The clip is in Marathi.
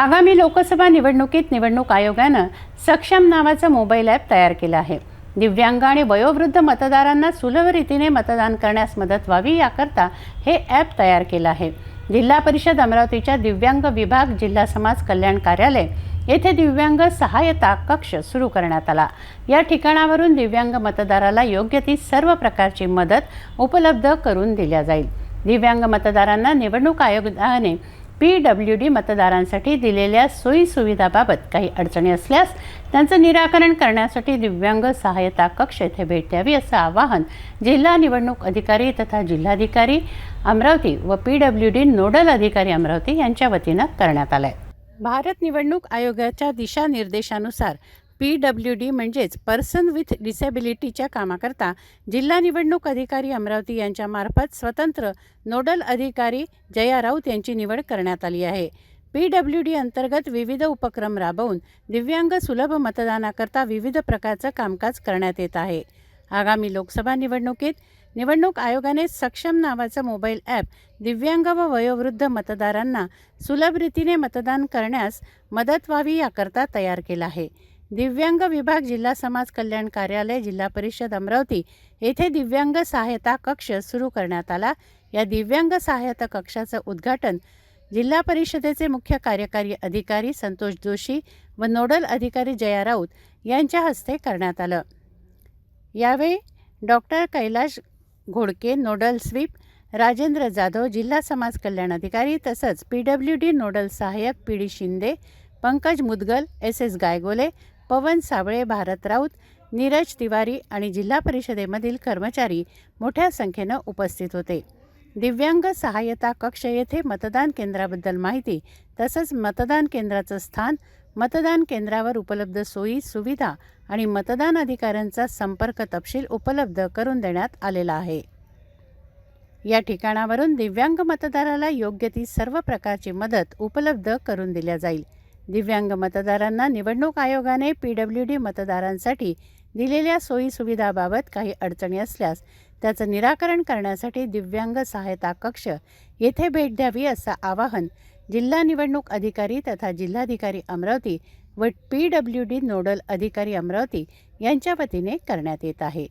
आगामी लोकसभा निवडणुकीत निवडणूक आयोगानं सक्षम नावाचं मोबाईल ॲप तयार केलं आहे. दिव्यांग आणि वयोवृद्ध मतदारांना सुलभ रीतीने मतदान करण्यास मदत व्हावी याकरता हे ॲप तयार केलं आहे. जिल्हा परिषद अमरावतीच्या दिव्यांग विभाग जिल्हा समाज कल्याण कार्यालय येथे दिव्यांग सहायता कक्ष सुरू करण्यात आला. या ठिकाणावरून दिव्यांग मतदाराला योग्य ती सर्व प्रकारची मदत उपलब्ध करून दिल्या जाईल. दिव्यांग मतदारांना निवडणूक आयोगाने पी डब्ल्यू डी मतदारांसाठी दिलेल्या सोयीसुविधाबाबत काही अडचणी असल्यास त्यांचं निराकरण करण्यासाठी दिव्यांग सहायता कक्ष येथे भेट द्यावी असं आवाहन जिल्हा निवडणूक अधिकारी तथा जिल्हाधिकारी अमरावती व पी डब्ल्यू डी नोडल अधिकारी अमरावती यांच्या वतीनं करण्यात आलं आहे भारत निवडणूक आयोगाच्या दिशानिर्देशानुसार पी डब्ल्यू डी म्हणजेच पर्सन विथ डिसेबिलिटीच्या कामाकरता जिल्हा निवडणूक अधिकारी अमरावती यांच्यामार्फत स्वतंत्र नोडल अधिकारी जया राऊत यांची निवड करण्यात आली आहे. पी डब्ल्यू डी अंतर्गत विविध उपक्रम राबवून दिव्यांग सुलभ मतदानाकरता विविध प्रकारचं कामकाज करण्यात येत आहे. आगामी लोकसभा निवडणुकीत निवडणूक आयोगाने सक्षम नावाचं मोबाईल ॲप दिव्यांग व वयोवृद्ध मतदारांना सुलभ रीतीने मतदान करण्यास मदत व्हावी याकरता तयार केला आहे. दिव्यांग विभाग जिल्हा समाज कल्याण कार्यालय जिल्हा परिषद अमरावती येथे दिव्यांग सहायता कक्ष सुरू करण्यात आला. या दिव्यांग सहायता कक्षाचं उद्घाटन जिल्हा परिषदेचे मुख्य कार्यकारी अधिकारी संतोष जोशी व नोडल अधिकारी जया राऊत यांच्या हस्ते करण्यात आलं. यावेळी doctor Kailash Ghodke nodal SVEEP Rajendra Jadhav जिल्हा समाज कल्याण अधिकारी तसंच पी डब्ल्यू डी नोडल सहाय्यक P D Shinde Pankaj Mudgal S S Gaygole Pawan Sable Bharat Raut Neeraj Tiwari आणि जिल्हा परिषदेमधील कर्मचारी मोठ्या संख्येनं उपस्थित होते. दिव्यांग सहाय्यता कक्ष येथे मतदान केंद्राबद्दल माहिती तसंच मतदान केंद्राचं स्थान मतदान केंद्रावर उपलब्ध सोयी सुविधा आणि मतदान अधिकाऱ्यांचा संपर्क तपशील उपलब्ध करून देण्यात आलेला आहे. या ठिकाणावरून दिव्यांग मतदाराला योग्य ती सर्व प्रकारची मदत उपलब्ध करून दिल्या जाईल. दिव्यांग मतदारांना निवडणूक आयोगाने पी डब्ल्यू डी मतदारांसाठी दिलेल्या सोयीसुविधाबाबत काही अडचणी असल्यास त्याचं निराकरण करण्यासाठी दिव्यांग सहायता कक्ष येथे भेट द्यावी असं आवाहन जिल्हा निवडणूक अधिकारी तथा जिल्हाधिकारी अमरावती व पी डब्ल्यू डी नोडल अधिकारी अमरावती यांच्या वतीने करण्यात येत आहे.